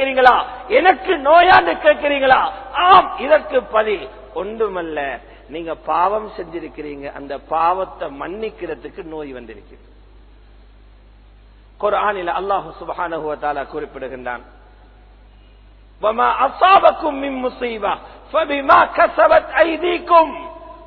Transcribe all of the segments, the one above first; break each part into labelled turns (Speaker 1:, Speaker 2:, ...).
Speaker 1: கேட்கிறீங்களா எனக்கு நோயான்னு கேட்கிறீங்களா ஆம் இதற்கு பதில். ஒன்றுமல்ல நீங்க பாவம் செஞ்சிருக்கிறீங்க. அந்த பாவத்தை மன்னிக்கிறதுக்கு நோய் வந்திருக்கிறது. குரானில் அல்லாஹு சுப்ஹானஹு குறிப்பிடுகின்றான்.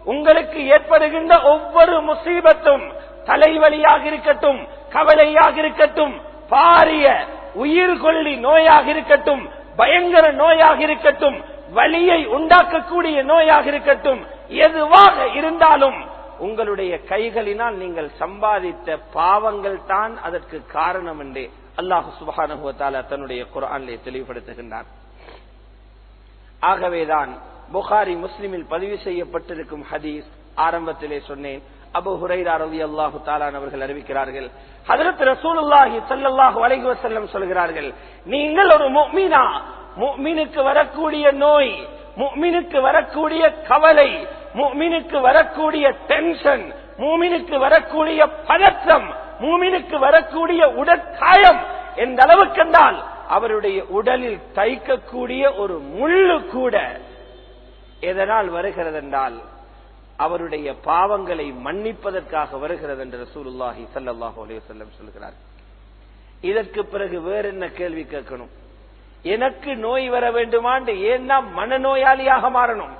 Speaker 1: உங்களுக்கு ஏற்படுகின்ற ஒவ்வொரு முசீபத்தும் தலைவலியாக இருக்கட்டும் கவலையாக இருக்கட்டும் பாரிய உயிர்கொல்லி நோயாக இருக்கட்டும் பயங்கர நோயாக இருக்கட்டும் வலியை உண்டாக்கக்கூடிய நோயாக இருக்கட்டும் எதுவாக இருந்தாலும் உங்களுடைய கைகளினால் நீங்கள் சம்பாதித்த பாவங்கள் தான் அதற்கு காரணம் என்று அல்லாஹு சுபஹானஹு தன்னுடைய குரானிலே தெளிவுபடுத்துகின்றான். ஆகவேதான் புகாரி முஸ்லிமில் பதிவு செய்யப்பட்டிருக்கும் ஹதீஸ் ஆரம்பத்திலே சொன்னேன். அபு ஹுரைரா ரலியல்லாஹு தஆலான் அவர்கள் அறிவிக்கிறார்கள். ஹஜரத் ரசூலுல்லாஹி ஸல்லல்லாஹு அலைஹி வஸல்லம் சொல்கிறார்கள் நீங்கள் ஒரு முக்மீனா முக்மீனுக்கு வரக்கூடிய நோய் முக்மீனுக்கு வரக்கூடிய கவலை முக்மீனுக்கு வரக்கூடிய டென்ஷன் மூமினுக்கு வரக்கூடிய பதற்றம் மூமினுக்கு வரக்கூடிய உடற்காயம் எந்த அளவுக்கு என்றால் அவருடைய உடலில் தைக்கக்கூடிய ஒரு முள்ளு கூட எதனால் வருகிறது என்றால் அவருடைய பாவங்களை மன்னிப்பதற்காக வருகிறது என்று ரசூலுல்லாஹி ஸல்லல்லாஹு அலைஹி சொல்கிறார். இதற்கு பிறகு வேற என்ன கேள்வி கேட்கணும்? எனக்கு நோய் வர வேண்டுமாண்டு ஏன்னா மனநோயாளியாக மாறணும்?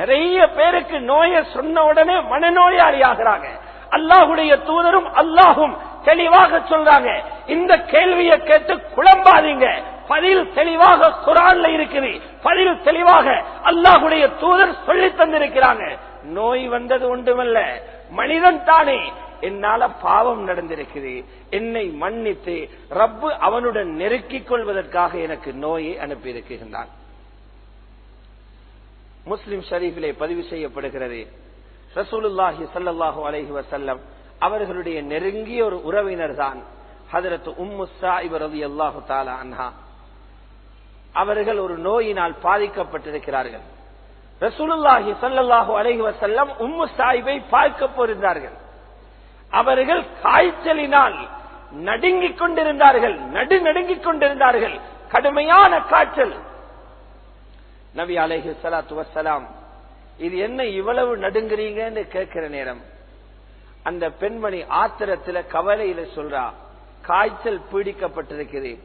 Speaker 1: நிறைய பேருக்கு நோயை சொன்ன உடனே மனநோயாளி ஆகிறாங்க அல்லாஹுடைய தூதரும் அல்லாஹும் தெளிவாக சொல்றாங்க. இந்த கேள்வியை கேட்டு குழம்பாதீங்க. பதில் தெளிவாக குரான்ல இருக்குது. பதில் தெளிவாக அல்லாஹுடைய தூதர் சொல்லி தந்திருக்கிறாங்க. நோய் வந்தது ஒன்றுமல்ல. மனிதன் தானே. என்னால பாவம் நடந்திருக்குது. என்னை மன்னித்து ரப்பு அவனுடன் நெருக்கிக் கொள்வதற்காக எனக்கு நோயை அனுப்பி இருக்கின்றான் முஸ்லிம் ஷரீஃபிலே பதிவு செய்யப்படுகிறது. ரசூலுல்லாஹி சல்லாஹு அலஹி வசல்லம் அவர்களுடைய நெருங்கிய ஒரு உறவினர் தான் ஹதரத் உம்மு இவரது ரலியல்லாஹு தாலா அன்ஹா. அவர்கள் ஒரு நோயினால் பாதிக்கப்பட்டிருக்கிறார்கள். ரசூலுல்லாஹி சல்லாஹு அலைஹி உம்மு சாயிபை பார்க்க போயிருந்தார்கள் அவர்கள் காய்ச்சலினால் நடுங்கிக் கொண்டிருந்தார்கள் நடு நடுங்கிக் கொண்டிருந்தார்கள். கடுமையான காய்ச்சல். நபி அலைஹி சலாத்து வசலாம் இது என்ன இவ்வளவு நடுங்குறீங்கன்னு கேட்கிற நேரம். அந்த பெண்மணி ஆத்திரத்துல கவலையில சொல்றா காய்ச்சல் பீடிக்கப்பட்டிருக்கிறேன்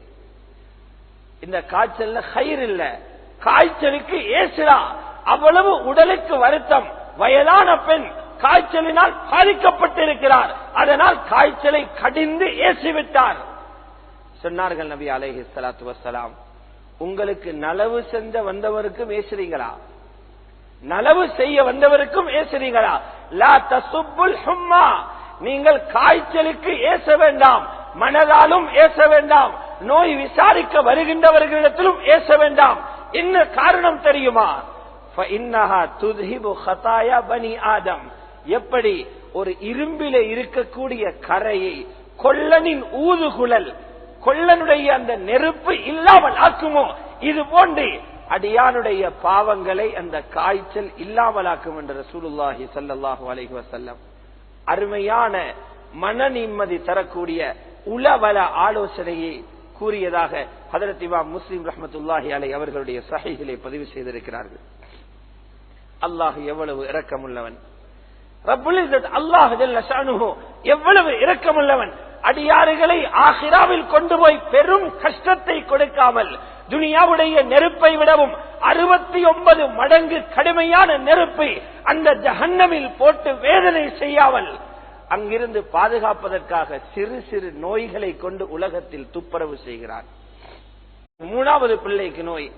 Speaker 1: இந்த காய்ச்சல்ல கயிறு இல்ல. காய்ச்சலுக்கு ஏசுரா அவ்வளவு உடலுக்கு வருத்தம். வயதான பெண் காய்ச்சலினால் பாதிக்கப்பட்டிருக்கிறார். அதனால் காய்ச்சலை கடிந்து ஏசிவிட்டார். சொன்னார்கள் நபி அலேஹி சலாத்து வசலாம் உங்களுக்கு நலவு செஞ்ச வந்தவருக்கும் ஏசுறீங்களா? நலவு செய்ய வந்தவருக்கும் ஏசுறீங்களா? லா தசுப்புல் ஹும்மா. நீங்கள் காய்ச்சலுக்கு ஏச வேண்டாம். மனதாலும் ஏச வேண்டாம். நோய் விசாரிக்க வருகின்றவர்களிடத்திலும் ஏச வேண்டாம். என்ன காரணம் தெரியுமா? எப்படி? ஒரு இரும்பில இருக்கக்கூடிய கரையை கொள்ளனின் ஊதுகுழல் கொள்ளனுடைய அந்த நெருப்பு இல்லாமல் ஆக்குமோ? இது போன்று அடியானுடைய பாவங்களை அந்த காய்ச்சல் இல்லாமலாக்கும் என்ற சூலுல்லாஹி சல்லாஹூ அலஹி வசல்லம் அருமையான மன நிம்மதி தரக்கூடிய உளவல ஆலோசனையை கூறியதாக ஹதரத் இமாம் முஸ்லீம் ரஹமத்துல்லாஹி அலை அவர்களுடைய சஹீஹிலே பதிவு செய்திருக்கிறார்கள். அல்லாஹ் எவ்வளவு இரக்கமுள்ளவன். ரப்புல் அல்லாஹ் எவ்வளவு இரக்கமுள்ளவன். அடியாறுகளை ஆஹிராவில் கொண்டு போய் பெரும் கஷ்டத்தை கொடுக்காமல் துனியாவுடைய நெருப்பை விடவும் அறுபத்தி ஒன்பது மடங்கு கடுமையான நெருப்பை அந்த ஜஹன்னமில் போட்டு வேதனை செய்யாமல் அங்கிருந்து பாதுகாப்பதற்காக சிறு சிறு நோய்களை கொண்டு உலகத்தில் துப்புரவு செய்கிறார். மூணாவது பிள்ளைக்கு நோய்.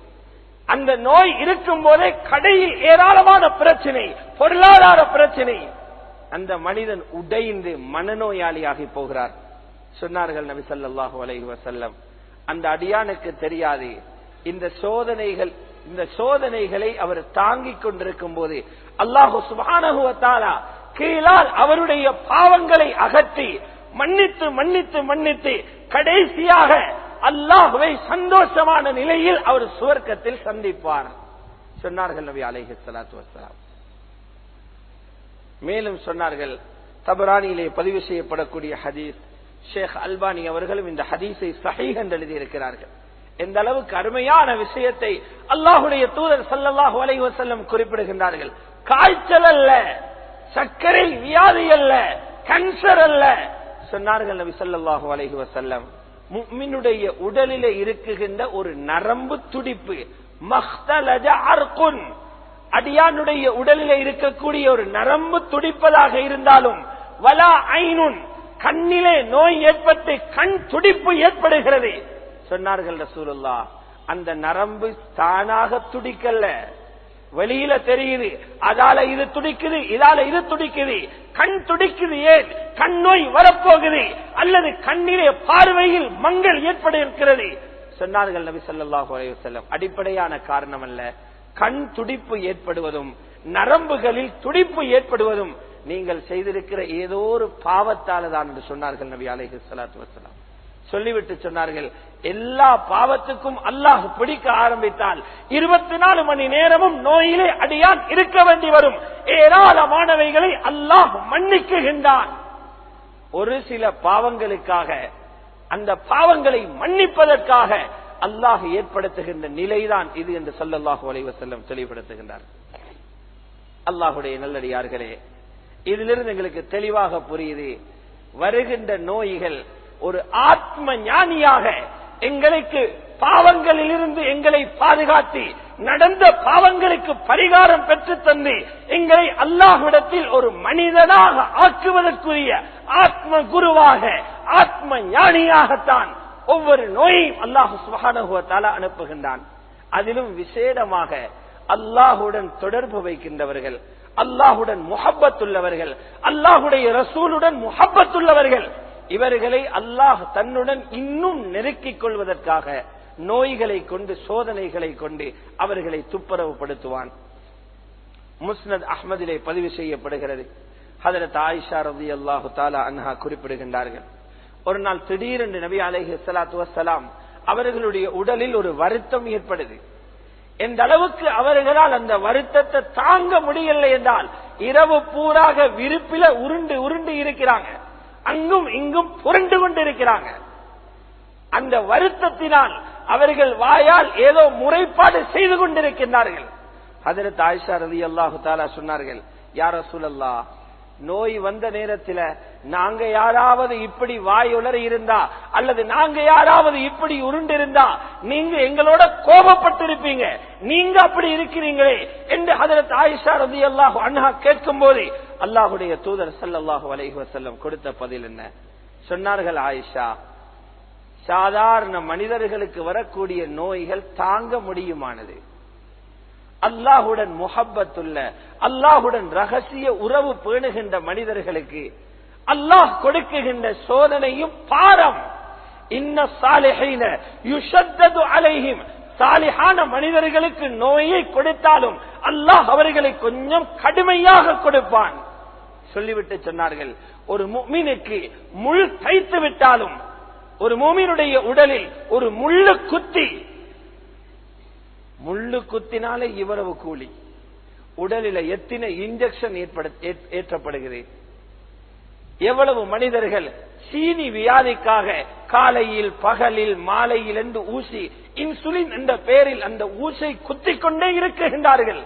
Speaker 1: அந்த நோய் இருக்கும் போதே கடையில் ஏராளமான பிரச்சனை பொருளாதார பிரச்சனை. அந்த மனிதன் உடைந்து மனநோயாளியாகி போகிறார். சொன்னார்கள் நபி ஸல்லல்லாஹு அலஹி வசல்லம் அந்த அடியானுக்கு தெரியாது இந்த சோதனைகள் இந்த சோதனைகளை அவர் தாங்கிக் கொண்டிருக்கும் போது அல்லாஹு சுபானகுவத்தாலா கீழால் அவருடைய பாவங்களை அகற்றி மன்னித்து மன்னித்து மன்னித்து கடைசியாக அல்லாஹுவை சந்தோஷமான நிலையில் அவர் சுவர்க்கத்தில் சந்திப்பார். சொன்னார்கள் நபி அலேஹி சலாத்து வசலாம் மேலும் சொன்னார்கள் தபரானியிலே பதிவு செய்யப்படக்கூடிய ஹதீஸ் ஷேக் அல்பானி அவர்களும் இந்த ஹதீஸை சஹீஹ் என்று எழுதியிருக்கிறார்கள். எந்த அளவுக்கு அருமையான விஷயத்தை அல்லாஹுடைய தூதர் சல்லாஹு அலைவசல்லம் குறிப்பிடுகின்றார்கள். காய்ச்சல் அல்ல. சர்க்கரை வியாதி அல்ல கேன்சர் அல்ல. சொன்னார்கள் நபி சொல்லாஹு அலஹி வசல்லம் முக்மினுடைய உடலில இருக்குகின்ற ஒரு நரம்பு துடிப்பு மஹ்தலஜ அர்குன். அடியானுடைய உடலில இருக்கக்கூடிய ஒரு நரம்பு துடிப்பதாக இருந்தாலும் வலா ஐனுன் கண்ணிலே நோய் ஏற்பட்டு கண் துடிப்பு ஏற்படுகிறது. சொன்னார்கள் ரசூலுல்லா அந்த நரம்பு தானாக துடிக்கல்ல. வெளியில தெரியுது. அதால இது துடிக்குது இதால இது துடிக்குது. கண் துடிக்குது ஏன்? கண் நோய் வரப்போகுது. அல்லது கண்ணிலே பார்வையில் மங்கள் ஏற்பட இருக்கிறது சொன்னார்கள் நபி சொல்லாஹு செல்லம் அடிப்படையான காரணம் அல்ல கண் துடிப்பு ஏற்படுவதும் நரம்புகளில் துடிப்பு ஏற்படுவதும் நீங்கள் செய்திருக்கிற ஏதோ ஒரு பாவத்தால தான் என்று சொன்னார்கள் நபி அலைஹி சலாத்து வசலாம் சொல்லிவிட்டு சொன்னார்கள். எல்லா பாவத்துக்கும் அல்லாஹ் பிடிக்க ஆரம்பித்தால் இருபத்தி நாலு மணி நேரமும் நோயிலே அடியான் இருக்க வேண்டி வரும். ஏராளமானவைகளை அல்லாஹ் மன்னிக்குகின்றான். ஒரு சில பாவங்களுக்காக அந்த பாவங்களை மன்னிப்பதற்காக அல்லாஹ் ஏற்படுத்துகின்ற நிலைதான் இது என்று சொல்லல்லாஹு அலைவசல்லம் தெளிவுபடுத்துகின்றார். அல்லாஹுடைய நல்லடியார்களே இதிலிருந்து எங்களுக்கு தெளிவாக புரியுது. வருகின்ற நோய்கள் ஒரு ஆத்ம ஞானியாக எங்களுக்கு பாவங்களில் இருந்து எங்களை பாதுகாத்து நடந்த பாவங்களுக்கு பரிகாரம் பெற்று தந்து எங்களை அல்லாஹ்விடத்தில் ஒரு மனிதனாக ஆக்குவதற்குரிய ஆத்ம குருவாக ஆத்ம ஞானியாகத்தான் ஒவ்வொரு நோயையும் அல்லாஹு சுகானுகுவத்தால அனுப்புகின்றான். அதிலும் விசேடமாக அல்லாஹுடன் தொடர்பு வைக்கின்றவர்கள் அல்லாஹுடன் முகப்பத்துள்ளவர்கள் அல்லாஹுடைய ரசூலுடன் முகப்பத்துள்ளவர்கள் இவர்களை அல்லாஹ் தன்னுடன் இன்னும் நெருக்கிக் கொள்வதற்காக நோய்களை கொண்டு சோதனைகளை கொண்டு அவர்களை துப்புரவுப்படுத்துவான். முஸ்னத் அஹமதிலே பதிவு செய்யப்படுகிறது. ஹதரத் ஆயிஷா ரவி அல்லாஹு தாலா அன்ஹா குறிப்பிடுகின்றார்கள். ஒரு நாள் திடீரென்று நபி அலஹி சலாத்து வசலாம் அவர்களுடைய உடலில் ஒரு வருத்தம் ஏற்படுது. எந்த அளவுக்கு அவர்களால் அந்த வருத்தத்தை தாங்க முடியலை என்றால் இரவு பூராக விருப்பில உருண்டு உருண்டு இருக்கிறாங்க. அங்கும் இங்கும் புரண்டு கொண்டிருக்கிறாங்க. அந்த வருத்தத்தினால் அவர்கள் வாயால் ஏதோ முறைப்பாடு செய்து கொண்டிருக்கின்றார்கள். அதற்கு ஆயிஷா ரதி அல்லாஹு தாலா சொன்னார்கள் யார சூழல்லா நோய் வந்த நேரத்தில் நாங்க யாராவது இப்படி வாய் உலர இருந்தா அல்லது நாங்க யாராவது இப்படி உருண்டிருந்தா நீங்க எங்களோட கோபப்பட்டிருப்பீங்க. நீங்க அப்படி இருக்கிறீங்களே என்று ஹதரத் ஆயிஷா ரதி அல்லாஹு அண்ணா கேட்கும் போது அல்லாஹுடைய தூதர் சல்லாஹு அலைஹி வசல்லம் கொடுத்த பதில் என்ன? சொன்னார்கள் ஆயிஷா சாதாரண மனிதர்களுக்கு வரக்கூடிய நோய்கள் தாங்க முடியுமானது? அல்லாஹுடன் முகப்பத்துள்ள அல்லாஹுடன் ரகசிய உறவு பேணுகின்ற மனிதர்களுக்கு அல்லாஹ் கொடுக்குகின்ற சோதனையும் பாரம். இன்ன யுஷத்தது அலைஹிம். சாலிஹான மனிதர்களுக்கு நோயை கொடுத்தாலும் அல்லாஹ் அவர்களை கொஞ்சம் கடுமையாக கொடுப்பான். சொல்லிவிட்டு சொன்னார்கள் ஒரு மீனுக்கு முள் தைத்து விட்டாலும் ஒரு மூமினுடைய உடலில் ஒரு முள்ளு குத்தி. முள்ளு குத்தினாலே இவ்வளவு கூலி. உடலில எத்தனை இன்ஜெக்ஷன் ஏற்றப்படுகிறது? எவ்வளவு மனிதர்கள் சீனி வியாதிக்காக காலையில் பகலில் மாலையில் என்று ஊசி இன்சுலின் என்ற பெயரில் அந்த ஊசை குத்திக் கொண்டே இருக்குகின்றார்கள்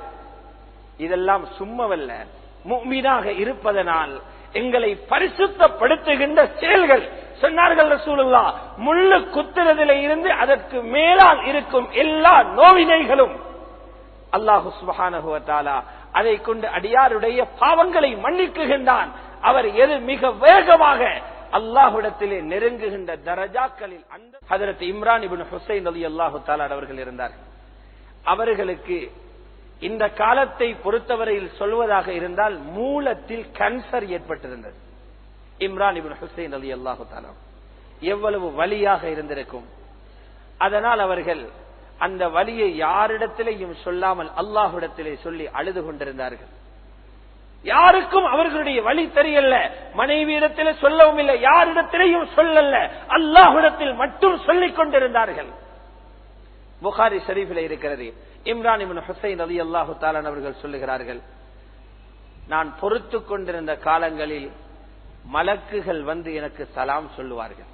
Speaker 1: இதெல்லாம் சும்மவல்ல. மீனாக இருப்பதனால் எங்களை பரிசுத்தப்படுத்துகின்ற செயல்கள். சொன்னார்கள் ரசூலுல்லா முள்ளு குத்துறதில இருந்து அதற்கு மேலால் இருக்கும் எல்லா நோவினைகளும். அல்லாஹு சுபஹானகுவத்தாலா அதை கொண்டு அடியாருடைய பாவங்களை மன்னிக்குகின்றான். அவர் எது மிக வேகமாக அல்லாஹுடத்திலே நெருங்குகின்ற தரஜாக்களில் அந்த ஹதரத் இம்ரான் இபின் ஹுசைன் அலி அல்லாஹு தாலாட் அவர்கள் இருந்தார்கள் அவர்களுக்கு இந்த காலத்தை பொறுத்தவரையில் சொல்வதாக இருந்தால் மூலத்தில் கேன்சர் ஏற்பட்டிருந்தது. இம்ரான் இபின் ஹுசைன் அலி அல்லாஹு தாலா எவ்வளவு வலியாக இருந்திருக்கும். அதனால் அவர்கள் அந்த வலியை யாரிடத்திலேயும் சொல்லாமல் அல்லாஹுடத்திலே சொல்லி அழுது கொண்டிருந்தார்கள். யாருக்கும் அவர்களுடைய வழி தெரியல. மனைவியிடத்தில் சொல்லவும் இல்லை யாரிடத்திலையும் சொல்லல. அல்லாஹிடத்தில் மட்டும் சொல்லிக் கொண்டிருந்தார்கள். புகாரி ஷரீஃபில் இருக்கிறது. இம்ரான் இபின் ஹுசைன் அலி அல்லாஹு தாலான் அவர்கள் சொல்லுகிறார்கள் நான் பொறுத்து கொண்டிருந்த காலங்களில் மலக்குகள் வந்து எனக்கு சலாம் சொல்லுவார்கள்.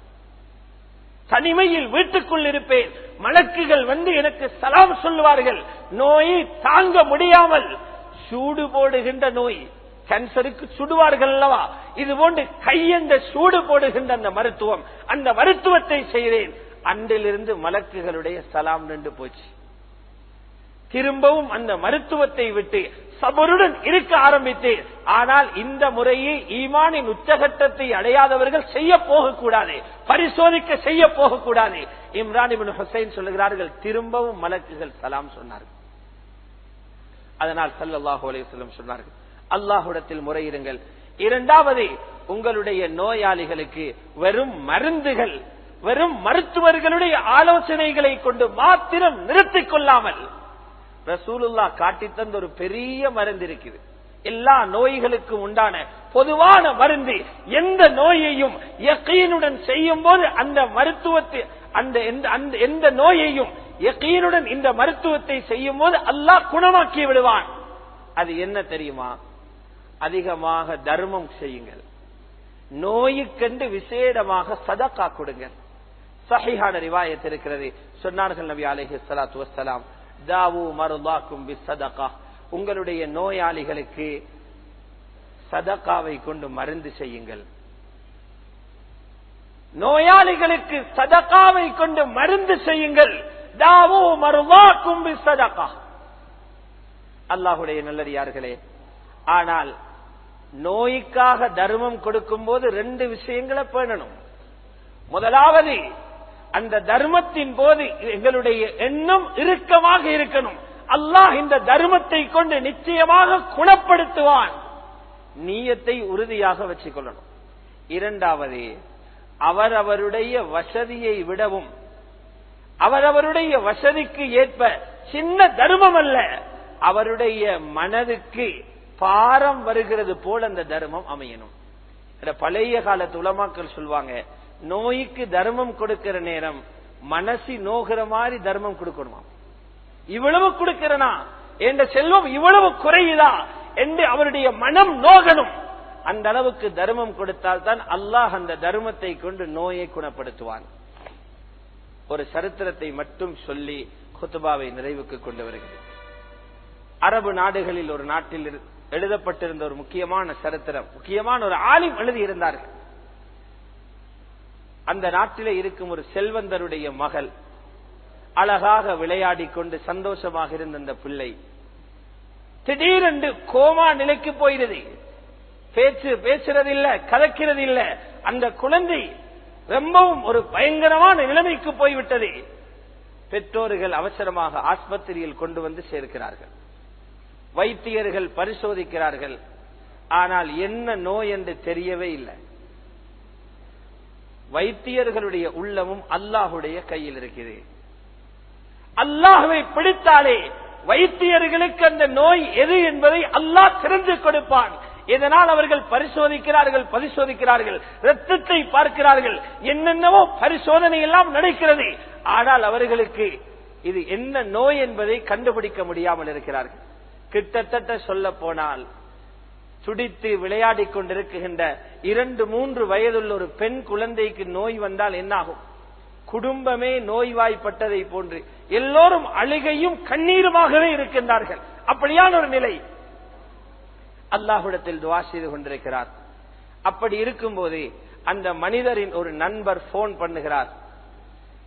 Speaker 1: தனிமையில் வீட்டுக்குள் இருப்பேன் மலக்குகள் வந்து எனக்கு சலாம் சொல்லுவார்கள். நோயை தாங்க முடியாமல் சூடு போடுகின்ற நோய் கேன்சருக்கு சுடுவார்கள் அல்லவா? இது போன்று கையெந்த சூடு போடுகின்ற அந்த மருத்துவம் அந்த மருத்துவத்தை செய்தேன். அன்றிலிருந்து மலக்குகளுடைய சலாம் நின்று போச்சு. திரும்பவும் அந்த மருத்துவத்தை விட்டு சபருடன் இருக்க ஆரம்பித்தேன். ஆனால் இந்த முறையை ஈமானின் உச்சகட்டத்தை அடையாதவர்கள் செய்ய போகக்கூடாது பரிசோதிக்க செய்ய போகக்கூடாது. இம்ரான் இபின் ஹுசைன் சொல்லுகிறார்கள் திரும்பவும் மலக்குகள் சலாம் சொன்னார்கள். அதனால் சல்லாஹூ அலையம் சொன்னார்கள் அல்லாஹுடத்தில் முறையிடுங்கள். இரண்டாவது உங்களுடைய நோயாளிகளுக்கு வெறும் மருந்துகள் வெறும் மருத்துவர்களுடைய ஆலோசனைகளை கொண்டு மாத்திரம் நிறுத்திக் கொள்ளாமல் ரசூலுல்லா காட்டி தந்த ஒரு பெரிய மருந்து இருக்குது. எல்லா நோய்களுக்கும் உண்டான பொதுவான மருந்து எந்த நோயையும் யக்கீனுடன் செய்யும் போது அந்த மருத்துவத்தை அந்த அந்த எந்த நோயையும் யக்கீனுடன் இந்த மருத்துவத்தை செய்யும் போது அல்லாஹ் குணமாக்கி விடுவான். அது என்ன தெரியுமா? அதிகமாக தர்மம் செய்யுங்கள். நோய்க்கென்று விசேடமாக சதக்கா கொடுங்கள். சஹிஹான ரிவாயத் இருக்கிறது. சொன்னார்கள் நபி அலஹி சலாத்து வசலாம் தாவு மருதாக்கும் சதகா உங்களுடைய நோயாளிகளுக்கு சதக்காவை கொண்டு மருந்து செய்யுங்கள். நோயாளிகளுக்கு சதக்காவை கொண்டு மருந்து செய்யுங்கள். தாவோ மருவா கும்பி சதக்கா. அல்லாஹுடைய நல்லடியார்களே ஆனால் நோய்க்காக தர்மம் கொடுக்கும் போது ரெண்டு விஷயங்களை பேணணும். முதலாவது அந்த தர்மத்தின் போது எங்களுடைய எண்ணம் இறுக்கமாக இருக்கணும். அல்லாஹ் இந்த தர்மத்தை கொண்டு நிச்சயமாக குணப்படுத்துவான். நீயத்தை உறுதியாக வச்சுக்கொள்ளணும். இரண்டாவது அவரவருடைய வசதியை விடவும் அவரவருடைய வசதிக்கு ஏற்ப சின்ன தர்மம் அல்ல அவருடைய மனதுக்கு பாரம் வருகிறது போல் அந்த தர்மம் அமையணும். பழைய கால உலமாக்கள் சொல்லுவாங்க நோய்க்கு தர்மம் கொடுக்கிற நேரம் மனசி நோகிற மாதிரி தர்மம் கொடுக்கணுமா? இவ்வளவு கொடுக்கிறனா? என்ற செல்வம் இவ்வளவு குறையுதா? என்று அவருடைய மனம் நோகணும். அந்த அளவுக்கு தர்மம் கொடுத்தால் தான் அல்லாஹ் அந்த தர்மத்தை கொண்டு நோயை குணப்படுத்துவான். ஒரு சரித்திரத்தை மட்டும் சொல்லி குத்துபாவை நிறைவுக்கு கொண்டு வருகிறது அரபு நாடுகளில் ஒரு நாட்டில் எழுதப்பட்டிருந்த ஒரு முக்கியமான சரித்திரம் முக்கியமான ஒரு ஆலிம் எழுதியிருந்தார்கள் அந்த நாட்டிலே இருக்கும் ஒரு செல்வந்தருடைய மகள் அழகாக விளையாடி கொண்டு சந்தோஷமாக இருந்த அந்த பிள்ளை திடீரென்று கோமா நிலைக்கு போயிடுது பேச்சு பேசுறது இல்ல கலக்கிறது இல்ல அந்த குழந்தை ரொம்பவும் ஒரு பயங்கரமான நிலைமைக்கு போய்விட்டது. பெற்றோர்கள் அவசரமாக ஆஸ்பத்திரியில் கொண்டு வந்து சேர்க்கிறார்கள். வைத்தியர்கள் பரிசோதிக்கிறார்கள். ஆனால் என்ன நோய் என்று தெரியவே இல்லை. வைத்தியர்களுடைய உள்ளமும் அல்லாஹுடைய கையில் இருக்குது. அல்லாஹுவை பிடித்தாலே வைத்தியர்களுக்கு அந்த நோய் எது என்பதை அல்லாஹ் தெரிந்து கொடுப்பான். இதனால் அவர்கள் பரிசோதிக்கிறார்கள் பரிசோதிக்கிறார்கள் ரத்தத்தை பார்க்கிறார்கள் என்னென்னவோ பரிசோதனை எல்லாம் நடக்கிறது. ஆனால் அவர்களுக்கு இது என்ன நோய் என்பதை கண்டுபிடிக்க முடியாமல் இருக்கிறார்கள். கிட்டத்தட்ட சொல்ல போனால் துடித்து விளையாடி கொண்டிருக்கின்ற இரண்டு மூன்று வயதுள்ள ஒரு பெண் குழந்தைக்கு நோய் வந்தால் என்னாகும்? குடும்பமே நோய்வாய்ப்பட்டதை போன்று எல்லோரும் அழுகையும் கண்ணீருமாகவே இருக்கின்றார்கள். அப்படியான ஒரு நிலை. அல்லாஹுடத்தில் துவா செய்து கொண்டிருக்கிறார். அப்படி இருக்கும்போது அந்த மனிதரின் ஒரு நண்பர் போன் பண்ணுகிறார்.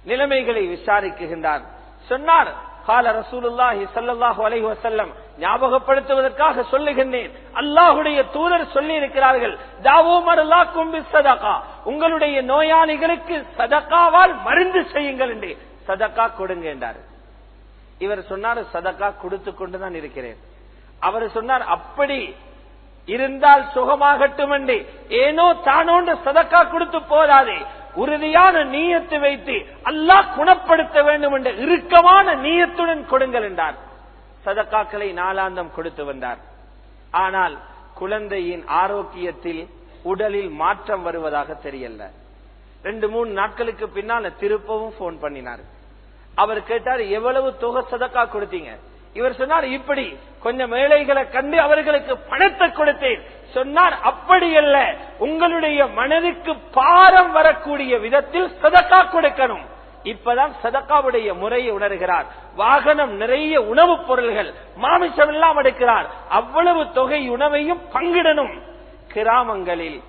Speaker 1: நிலைமைகளை விசாரிக்குகின்றார். சொன்னார் கால ரசூலுல்லாஹி சல்லாஹு அலைஹி வசல்லம் ஞாபகப்படுத்துவதற்காக சொல்லுகின்றேன். அல்லாஹுடைய தூதர் சொல்லி இருக்கிறார்கள் சதகா. உங்களுடைய நோயாளிகளுக்கு சதக்காவால் மருந்து செய்யுங்கள் என்று. சதக்கா கொடுங்க என்றார். இவர் சொன்னார் சதக்கா கொடுத்து கொண்டுதான் இருக்கிறேன். அவர் சொன்னார் அப்படி இருந்தால் சுகமாகட்டும் என்று. ஏனோ தானோண்டு சதக்கா கொடுத்து போதாதே. உறுதியான நீயத்து வைத்து அல்லாஹ் குணப்படுத்த வேண்டும் என்ற இறுக்கமான நீயத்துடன் கொடுங்கள் என்றார். சதக்காக்களை நாளாந்தம் கொடுத்து வந்தார். ஆனால் குழந்தையின் ஆரோக்கியத்தில் உடலில் மாற்றம் வருவதாக தெரியல. ரெண்டு மூணு நாட்களுக்கு பின்னால திருப்பவும் போன் பண்ணினார். அவர் கேட்டார் எவ்வளவு தொகை சதக்கா கொடுத்தீங்க? இவர் சொன்னார் இப்படி கொஞ்சம் ஏழைகளை கண்டு அவர்களுக்கு பணத்தை கொடுத்தேன். சொன்னார் அப்படி அல்ல. உங்களுடைய மனதுக்கு பாரம் வரக்கூடிய விதத்தில் சதக்கா கொடுக்கணும். இப்பதான் சதக்காவுடைய முறையை உணர்கிறார். வாகனம் நிறைய உணவுப் பொருள்கள் மாமிசம் எல்லாம் எடுக்கிறார். அவ்வளவு தொகை உணவையும் பங்கிடணும். கிராமங்களில்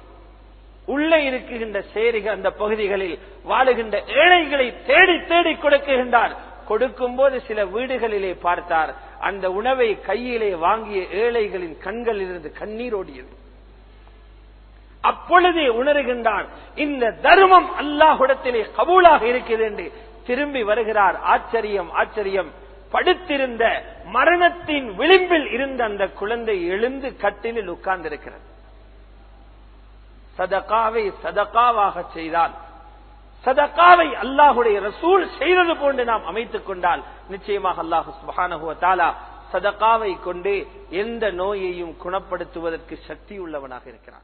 Speaker 1: உள்ளே இருக்குகின்ற சேரிகள் அந்த பகுதிகளில் வாழுகின்ற ஏழைகளை தேடி தேடி கொடுக்குகின்றார். கொடுக்கும் போது சில வீடுகளிலே பார்த்தார். அந்த உணவை கையிலே வாங்கிய ஏழைகளின் கண்களில் இருந்து கண்ணீர் ஓடியது அப்பொழுதே உணர்கின்றான் இந்த தர்மம் அல்லாஹுடத்திலே கபூலாக இருக்கிறது என்று திரும்பி வருகிறார். ஆச்சரியம் ஆச்சரியம். படுத்திருந்த மரணத்தின் விளிம்பில் இருந்த அந்த குழந்தை எழுந்து கட்டிலில் உட்கார்ந்திருக்கிறது. சதகாவை சதகாவாக செய்தால் சதகாவை அல்லாஹுடைய ரசூல் செய்தது போன்று நாம் அமைத்துக் கொண்டால் நிச்சயமாக அல்லாஹு சுபானகுவ தாலா சதகாவை கொண்டு எந்த நோயையும் குணப்படுத்துவதற்கு சக்தி உள்ளவனாக இருக்கிறான்.